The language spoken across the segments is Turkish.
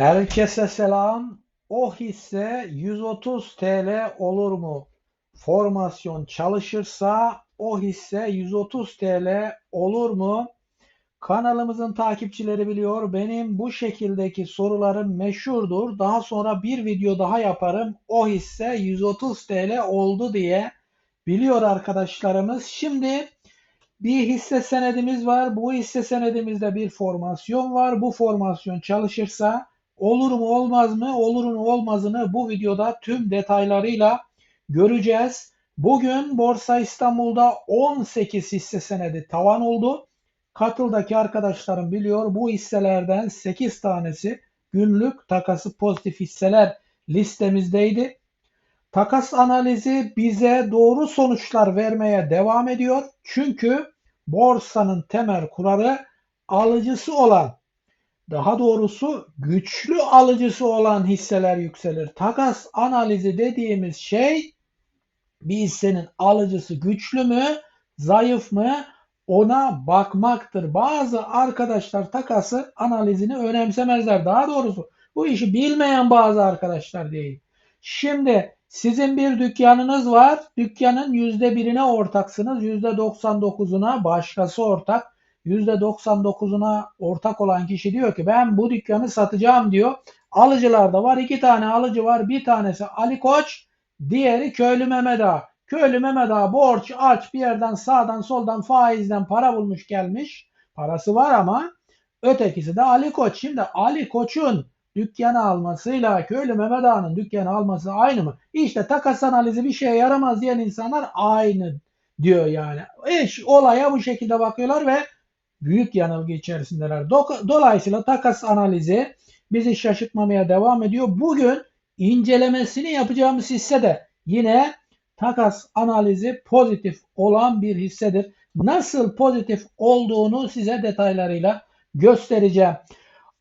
Herkese selam. O hisse 130 TL olur mu? Formasyon çalışırsa o hisse 130 TL olur mu? Kanalımızın takipçileri biliyor. Benim bu şekildeki sorularım meşhurdur. Daha sonra bir video daha yaparım. O hisse 130 TL oldu diye biliyor arkadaşlarımız. Şimdi bir hisse senedimiz var. Bu hisse senedimizde bir formasyon var. Bu formasyon çalışırsa olur mu olmaz mı? Olur mu olmazını bu videoda tüm detaylarıyla göreceğiz. Bugün Borsa İstanbul'da 18 hisse senedi tavan oldu. Katıldaki arkadaşlarım biliyor bu hisselerden 8 tanesi günlük takası pozitif hisseler listemizdeydi. Takas analizi bize doğru sonuçlar vermeye devam ediyor. Çünkü borsanın temel kurarı alıcısı olan, daha doğrusu güçlü alıcısı olan hisseler yükselir. Takas analizi dediğimiz şey bir hissenin alıcısı güçlü mü, zayıf mı ona bakmaktır. Bazı arkadaşlar takası analizini önemsemezler. Daha doğrusu bu işi bilmeyen bazı arkadaşlar değil. Şimdi sizin bir dükkanınız var. Dükkanın %1'ine ortaksınız. %99'una başkası ortak. %99'una ortak olan kişi diyor ki ben bu dükkanı satacağım diyor. Alıcılar da var. iki tane alıcı var. Bir tanesi Ali Koç, diğeri Köylü Mehmet Ağa. Köylü Mehmet Ağa borç aç bir yerden sağdan soldan faizden para bulmuş gelmiş. Parası var ama ötekisi de Ali Koç. Şimdi Ali Koç'un dükkanı almasıyla köylü Mehmet Ağa'nın dükkanı alması aynı mı? İşte takas analizi bir şeye yaramaz diyen insanlar aynı diyor yani. Eş olaya bu şekilde bakıyorlar ve büyük yanılgı içerisindeler. Dolayısıyla takas analizi bizi şaşırtmamaya devam ediyor. Bugün incelemesini yapacağımız hisse de yine takas analizi pozitif olan bir hissedir. Nasıl pozitif olduğunu size detaylarıyla göstereceğim.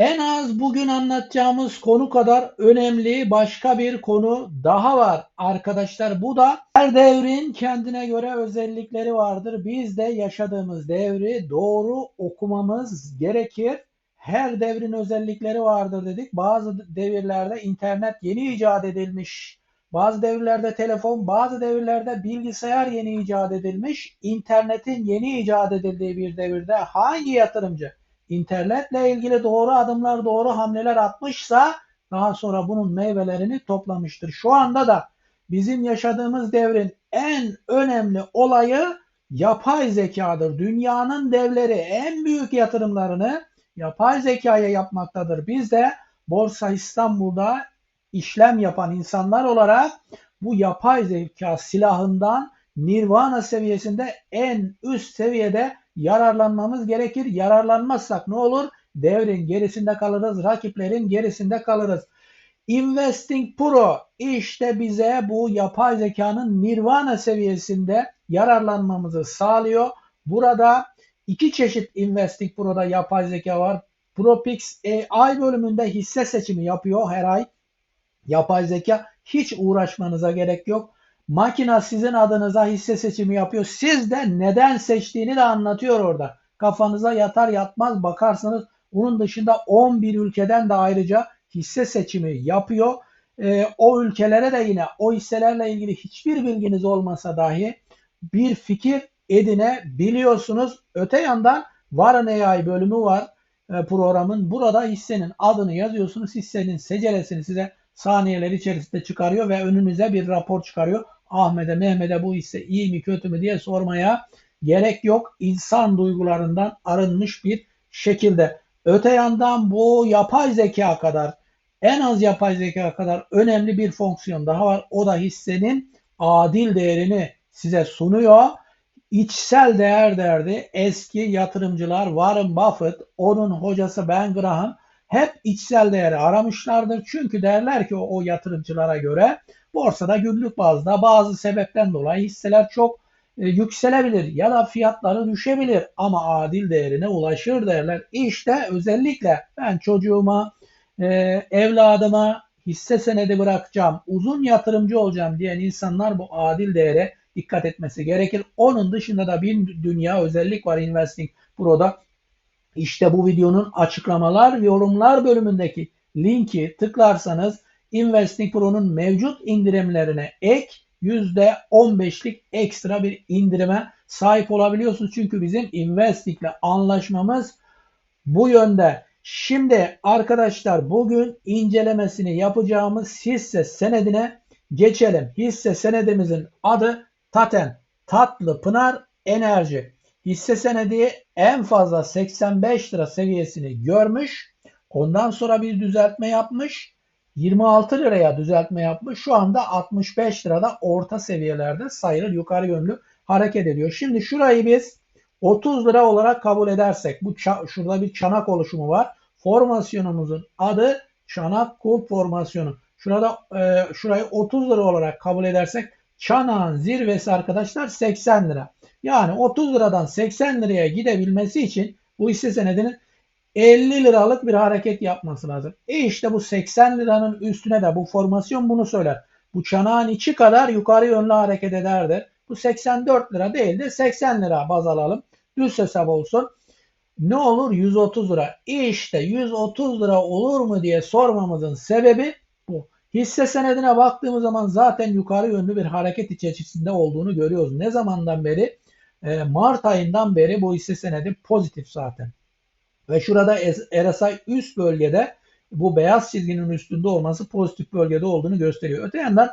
En az bugün anlatacağımız konu kadar önemli başka bir konu daha var arkadaşlar. Bu da her devrin kendine göre özellikleri vardır. Biz de yaşadığımız devri doğru okumamız gerekir. Her devrin özellikleri vardır dedik. Bazı devirlerde internet yeni icat edilmiş. Bazı devirlerde telefon, bazı devirlerde bilgisayar yeni icat edilmiş. İnternetin yeni icat edildiği bir devirde hangi yatırımcı internetle ilgili doğru adımlar, doğru hamleler atmışsa daha sonra bunun meyvelerini toplamıştır. Şu anda da bizim yaşadığımız devrin en önemli olayı yapay zekadır. Dünyanın devleri en büyük yatırımlarını yapay zekaya yapmaktadır. Biz de Borsa İstanbul'da işlem yapan insanlar olarak bu yapay zeka silahından nirvana seviyesinde en üst seviyede yararlanmamız gerekir. Yararlanmazsak ne olur? Devrin gerisinde kalırız, rakiplerin gerisinde kalırız. Investing Pro işte bize bu yapay zekanın nirvana seviyesinde yararlanmamızı sağlıyor. Burada iki çeşit Investing Pro'da yapay zeka var. ProPix AI bölümünde hisse seçimi yapıyor her ay. Yapay zeka hiç uğraşmanıza gerek yok. Makina sizin adınıza hisse seçimi yapıyor. Siz de neden seçtiğini de anlatıyor orada. Kafanıza yatar yatmaz bakarsınız. Bunun dışında 11 ülkeden de ayrıca hisse seçimi yapıyor. E, o ülkelere de yine o hisselerle ilgili hiçbir bilginiz olmasa dahi bir fikir edinebiliyorsunuz. Öte yandan Warren AI bölümü var e, programın. Burada hissenin adını yazıyorsunuz. Hissenin secelesini size saniyeler içerisinde çıkarıyor ve önünüze bir rapor çıkarıyor. Ahmet'e Mehmet'e bu hisse iyi mi kötü mü diye sormaya gerek yok. İnsan duygularından arınmış bir şekilde. Öte yandan bu yapay zeka kadar en az yapay zeka kadar önemli bir fonksiyon daha var. O da hissenin adil değerini size sunuyor. İçsel değer derdi eski yatırımcılar Warren Buffett, onun hocası Ben Graham hep içsel değeri aramışlardır. Çünkü derler ki o, o yatırımcılara göre borsada günlük bazda bazı sebepten dolayı hisseler çok e, yükselebilir ya da fiyatları düşebilir ama adil değerine ulaşır derler. İşte özellikle ben çocuğuma, e, evladıma hisse senedi bırakacağım, uzun yatırımcı olacağım diyen insanlar bu adil değere dikkat etmesi gerekir. Onun dışında da bir dünya özellik var Investing Pro'da. İşte bu videonun açıklamalar ve yorumlar bölümündeki linki tıklarsanız Investing Pro'nun mevcut indirimlerine ek %15'lik ekstra bir indirime sahip olabiliyorsunuz. Çünkü bizim Investing ile anlaşmamız bu yönde. Şimdi arkadaşlar bugün incelemesini yapacağımız hisse senedine geçelim. Hisse senedimizin adı Taten. Tatlı Pınar Enerji. Hisse senedi en fazla 85 lira seviyesini görmüş. Ondan sonra bir düzeltme yapmış. 26 liraya düzeltme yapmış. Şu anda 65 lirada orta seviyelerde sayılır yukarı yönlü hareket ediyor. Şimdi şurayı biz 30 lira olarak kabul edersek bu şurada bir çanak oluşumu var. Formasyonumuzun adı çanak kulp formasyonu. Şurada e, şurayı 30 lira olarak kabul edersek çanağın zirvesi arkadaşlar 80 lira. Yani 30 liradan 80 liraya gidebilmesi için bu hisse senedinin 50 liralık bir hareket yapması lazım. E işte bu 80 liranın üstüne de bu formasyon bunu söyler. Bu çanağın içi kadar yukarı yönlü hareket ederdir. Bu 84 lira değil de 80 lira baz alalım. Düz hesap olsun. Ne olur? 130 lira. İşte 130 lira olur mu diye sormamızın sebebi bu. Hisse senedine baktığımız zaman zaten yukarı yönlü bir hareket içerisinde olduğunu görüyoruz. Ne zamandan beri? E, Mart ayından beri bu hisse senedi pozitif zaten. Ve şurada RSI üst bölgede bu beyaz çizginin üstünde olması pozitif bölgede olduğunu gösteriyor. Öte yandan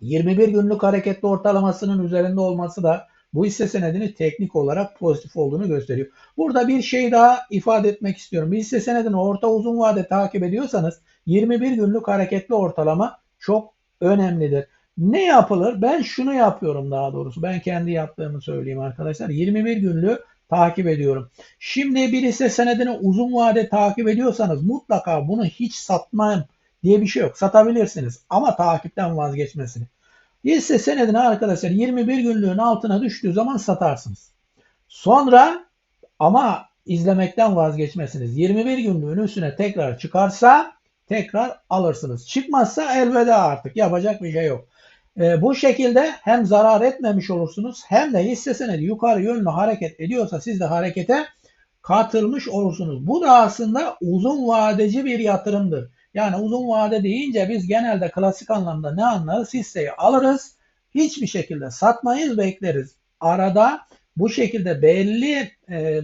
21 günlük hareketli ortalamasının üzerinde olması da bu hisse senedini teknik olarak pozitif olduğunu gösteriyor. Burada bir şey daha ifade etmek istiyorum. Bir hisse senedini orta uzun vade takip ediyorsanız 21 günlük hareketli ortalama çok önemlidir. Ne yapılır? Ben şunu yapıyorum daha doğrusu. Ben kendi yaptığımı söyleyeyim arkadaşlar. 21 günlük takip ediyorum. Şimdi bir hisse senedini uzun vade takip ediyorsanız mutlaka bunu hiç satmayın diye bir şey yok. Satabilirsiniz ama takipten vazgeçmesini. Hisse senedini arkadaşlar 21 günlüğün altına düştüğü zaman satarsınız. Sonra ama izlemekten vazgeçmesiniz. 21 günlüğün üstüne tekrar çıkarsa tekrar alırsınız. Çıkmazsa elveda artık yapacak bir şey yok. E, bu şekilde hem zarar etmemiş olursunuz hem de hisse yukarı yönlü hareket ediyorsa siz de harekete katılmış olursunuz. Bu da aslında uzun vadeci bir yatırımdır. Yani uzun vade deyince biz genelde klasik anlamda ne anlarız? Hisseyi alırız. Hiçbir şekilde satmayız, bekleriz. Arada bu şekilde belli e,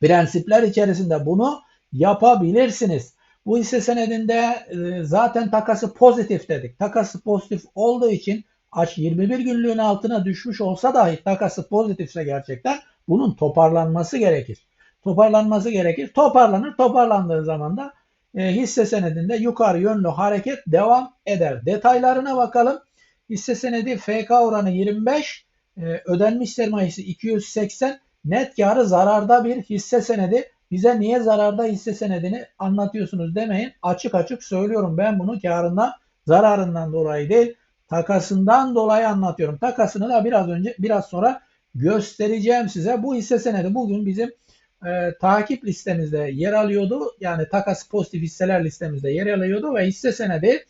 prensipler içerisinde bunu yapabilirsiniz. Bu hisse senedinde e, zaten takası pozitif dedik. Takası pozitif olduğu için aç 21 günlüğün altına düşmüş olsa dahi takası pozitifse gerçekten bunun toparlanması gerekir. Toparlanması gerekir. Toparlanır. Toparlandığı zaman da e, hisse senedinde yukarı yönlü hareket devam eder. Detaylarına bakalım. Hisse senedi FK oranı 25, e, ödenmiş sermayesi 280, net karı zararda bir hisse senedi. Bize niye zararda hisse senedini anlatıyorsunuz demeyin. Açık açık söylüyorum ben bunu karından zararından dolayı değil takasından dolayı anlatıyorum. Takasını da biraz önce biraz sonra göstereceğim size. Bu hisse senedi bugün bizim e, takip listemizde yer alıyordu. Yani takas pozitif hisseler listemizde yer alıyordu ve hisse senedi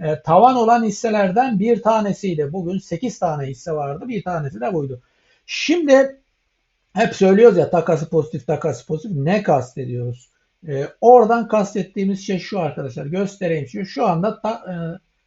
e, tavan olan hisselerden bir tanesiydi. Bugün 8 tane hisse vardı. Bir tanesi de buydu. Şimdi hep söylüyoruz ya takası pozitif takası pozitif ne kastediyoruz? E, oradan kastettiğimiz şey şu arkadaşlar göstereyim. Şu, şu anda ta, e,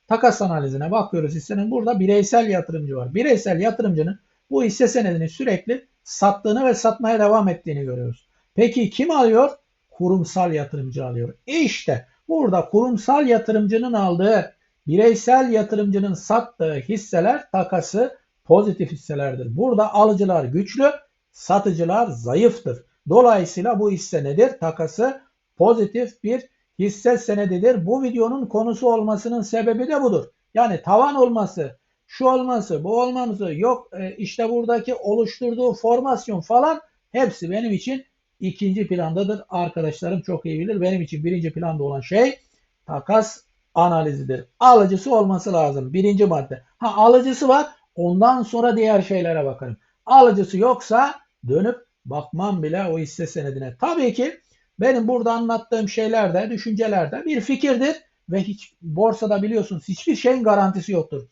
takas analizine bakıyoruz hissenin. Burada bireysel yatırımcı var. Bireysel yatırımcının bu hisse senedini sürekli sattığını ve satmaya devam ettiğini görüyoruz. Peki kim alıyor? Kurumsal yatırımcı alıyor. İşte burada kurumsal yatırımcının aldığı bireysel yatırımcının sattığı hisseler takası pozitif hisselerdir. Burada alıcılar güçlü, satıcılar zayıftır. Dolayısıyla bu hisse nedir? Takası pozitif bir hisse senedidir. Bu videonun konusu olmasının sebebi de budur. Yani tavan olması, şu olması, bu olmaması, yok e, işte buradaki oluşturduğu formasyon falan hepsi benim için ikinci plandadır. Arkadaşlarım çok iyi bilir. Benim için birinci planda olan şey takas analizidir. Alıcısı olması lazım. Birinci madde. Ha alıcısı var. Ondan sonra diğer şeylere bakarım. Alıcısı yoksa dönüp bakmam bile o hisse senedine. Tabii ki benim burada anlattığım şeyler de, düşünceler de bir fikirdir ve hiç borsada biliyorsunuz hiçbir şeyin garantisi yoktur.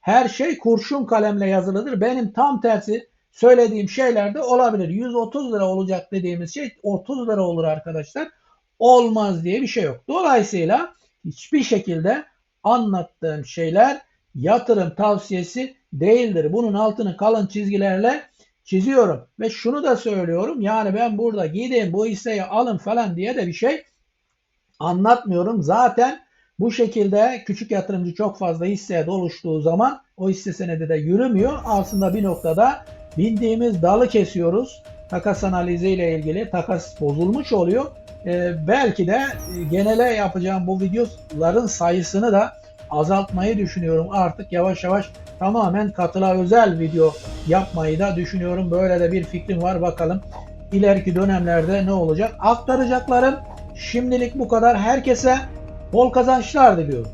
Her şey kurşun kalemle yazılıdır. Benim tam tersi söylediğim şeyler de olabilir. 130 lira olacak dediğimiz şey 30 lira olur arkadaşlar. olmaz diye bir şey yok. Dolayısıyla hiçbir şekilde anlattığım şeyler yatırım tavsiyesi değildir. Bunun altını kalın çizgilerle çiziyorum. Ve şunu da söylüyorum. Yani ben burada gidin bu hisseyi alın falan diye de bir şey anlatmıyorum. Zaten bu şekilde küçük yatırımcı çok fazla hisseye doluştuğu zaman o hisse senedi de yürümüyor. Aslında bir noktada bindiğimiz dalı kesiyoruz. Takas analizi ile ilgili takas bozulmuş oluyor. Ee, belki de genele yapacağım bu videoların sayısını da azaltmayı düşünüyorum. Artık yavaş yavaş tamamen katıla özel video yapmayı da düşünüyorum. Böyle de bir fikrim var. Bakalım ileriki dönemlerde ne olacak? Aktaracaklarım şimdilik bu kadar. Herkese bol kazançlar diliyorum.